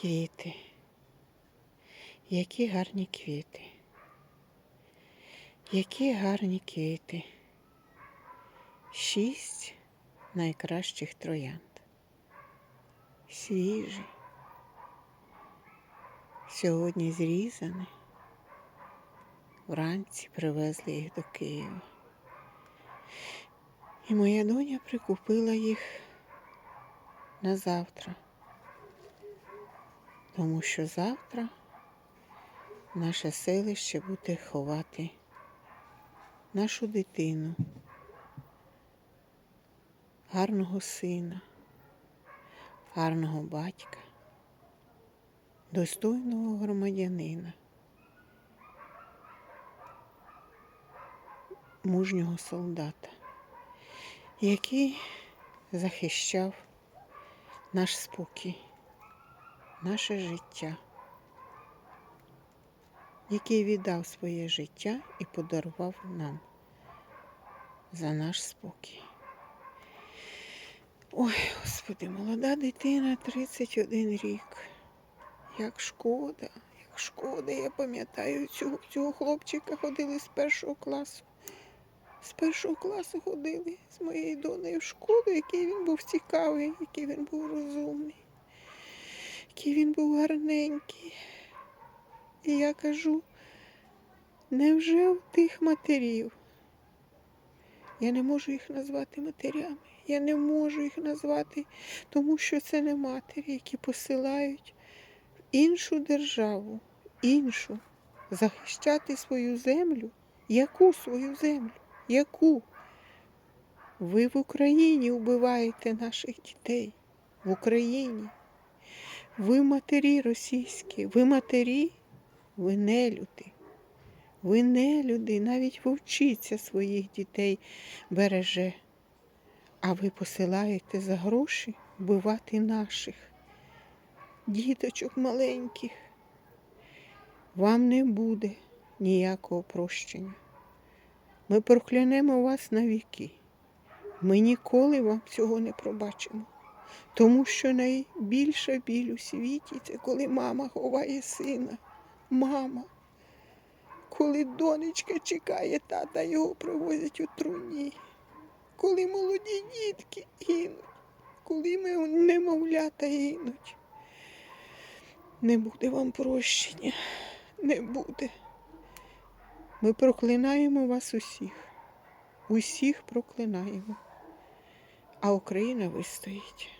Квіти. Які гарні квіти. Які гарні квіти. Шість найкращих троянд. Свіжі. Сьогодні зрізані. Вранці привезли їх до Києва. І моя доня прикупила їх на завтра. Тому що завтра наше селище буде ховати нашу дитину, гарного сина, гарного батька, достойного громадянина, мужнього солдата, який захищав наш спокій, наше життя, який віддав своє життя і подарував нам за наш спокій. Ой, Господи, молода дитина, 31 рік. Як шкода, як шкода, я пам'ятаю, цього, цього хлопчика ходили з першого класу. З першого класу ходили з моєю донею в школу, який він був цікавий, який він був розумний, який він був гарненький. І я кажу, невже в тих матерів? Я не можу їх назвати матерями. Я не можу їх назвати, тому що це не матері, які посилають в іншу державу, іншу, захищати свою землю. Яку свою землю? Яку? Ви в Україні вбиваєте наших дітей. В Україні. Ви матері російські, ви матері, ви не люди. Ви не люди, навіть вовчиця своїх дітей береже. А ви посилаєте за гроші вбивати наших діточок маленьких. Вам не буде ніякого прощення. Ми проклянемо вас на віки. Ми ніколи вам цього не пробачимо. Тому що найбільша біль у світі це коли мама ховає сина. Мама. Коли донечка чекає тата, його привозять у труні. Коли молоді дітки гинуть, коли ми немовлята гинуть. Не буде вам прощення, не буде. Ми проклинаємо вас усіх, усіх проклинаємо, а Україна вистоїть.